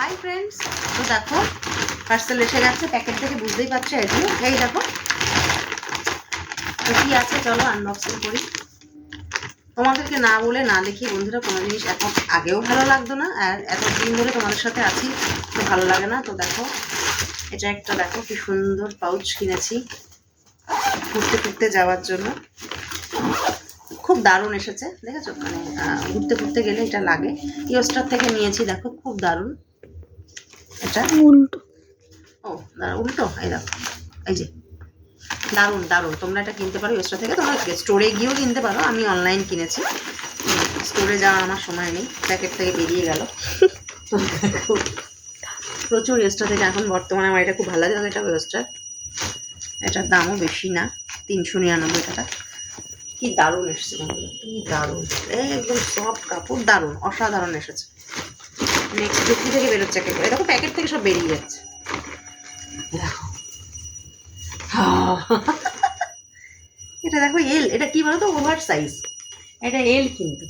Hi friends তো দেখো parcel এসে গেছে প্যাকেট থেকে বুঝতেই পারছ যে এই দেখো, তো কি আছে চলো আনবক্সিং করি। তোমাদেরকে না বলে, না দেখি বন্ধুরা, কোনো জিনিস এত আগেও ভালো লাগতো না, আর এত দিন ধরে তোমাদের সাথে আছি, তো ভালো লাগে না। তো দেখো, এটা একটা দেখো কি সুন্দর পাউচ কিনেছি, ঘুরতে ঘুরতে যাওয়ার জন্য। খুব দারুণ এসেছে, দেখেছ? মানে ঘুরতে ঘুরতে গেলে এটা লাগে। ইয়োস্টার থেকে নিয়েছি, দেখো, খুব দারুণ। এটা উল্টো। ও উল্টো। এই দেখো এই যে। দারুণ দারুণ। তোমরা এটা কিনতে পারো ইয়োস্টার থেকে। তোমরা স্টোরে গিয়েও কিনতে পারো। আমি অনলাইন কিনেছি। স্টোরে যাওয়ার আমার সময় নেই। প্যাকেট থেকে বেরিয়ে গেল। প্রচুর ইয়োস্টার থেকে এখন বর্তমানে আমার এটা খুব ভালো লাগে। এটা ইয়োস্টার এটার দামও বেশি না। তিনশো নিরানব্বই টাকা। কি দারুণ এসেছে কি দারুণ। একদম সফট কাপড়। দারুণ। অসাধারণ এসেছে। নেক্সট যুক্তি থেকে বেরোচ্ছে একে করে। দেখো প্যাকেট থেকে সব বেরিয়ে যাচ্ছে। দেখো। এটা দেখো এল এটা কি বলতো? ওভার সাইজ এটা এল কিন্তু।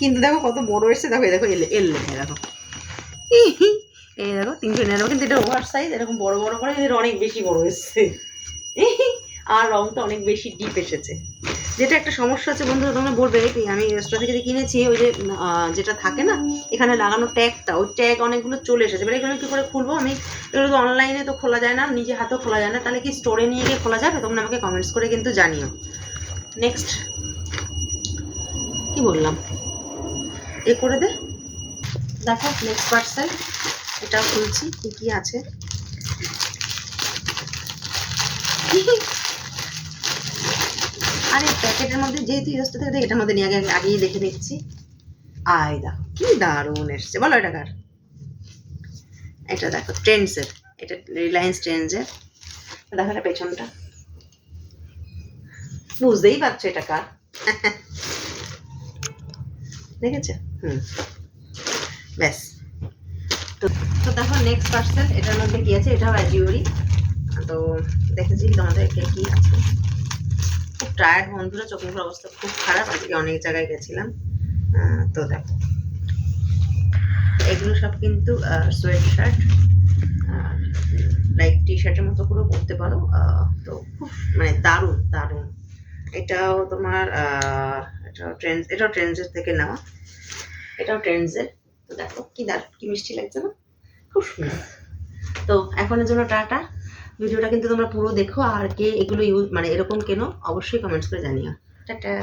কিন্তু দেখো কত বড় এসছে। দেখো দেখো এল এল লেখা দেখো। এই দেখো, তিনশো নিরানব্বই কিন্তু এটা ওভার সাইজ এরকম বড় বড় করে এর অনেক বেশি বড় এসছে। আর রংটা অনেক বেশি ডিপ এসেছে। যেটা একটা সমস্যা আছে বন্ধুরা, তোমরা বলবে কি, আমি রেস্টোরেন্ট থেকে যে কিনেছি, ওই যে যেটা থাকে না, এখানে লাগানো ট্যাগটা ওই ট্যাগ অনেকগুলো চলে এসেছে। এবার এগুলো কী করে খুলবো আমি? এগুলো তো অনলাইনে তো খোলা যায় না, নিজে হাতেও খোলা যায় না। তাহলে কি স্টোরে নিয়ে গিয়ে খোলা যাবে? তোমরা আমাকে কমেন্টস করে কিন্তু জানিও। নেক্সট কি বললাম? এ করে দে। দেখো নেক্সট পার্সেল এটাও খুলছি, কি কি আছে? আরে প্যাকেটের মধ্যে যেহেতু ইউজটা থাকে, এটার মধ্যে নিয়ে আগে আগেই দেখে নিচ্ছি। আয় দেখো কি দারুণ এসছে। বলো এটা কার? এটা দেখো ট্রেন্ডসের এটা রিলায়েন্স ট্রেন্ডসের দেখো এটা পেছনটা। বুঝতেই পারছ এটা কার। দেখেছ? হুম। ব্যাস। তো তো দেখো নেক্সট পার্সেল এটার মধ্যে কি আছে? এটাও অ্যাজিওরি তো দেখেছি তোমাদেরকে কি আছে। টায়ার্ড বন্ধুরা চোখের মুখের অবস্থা খুব খারাপ। আজকে অনেক জায়গায় গেছিলাম। তো দেখো। এগুলো সব কিন্তু সোয়েট শার্ট লাইক টি শার্টের মতো করেও পরতে পারো। তো খুব মানে দারুণ দারুণ। এটাও তোমার এটাও ট্রেন্ড এটাও ট্রেন্ডসের থেকে নেওয়া। এটাও ট্রেন্ডসের তো দেখো, কি দারুণ, কি মিষ্টি লাগছে না? খুব সুন্দর। তো এখনের জন্য টাটা। ভিডিওটা কিন্তু তোমরা পুরো দেখো আর কে এগুলো ইউজ মানে এরকম কেন, অবশ্যই কমেন্টস করে জানিও। টাটা।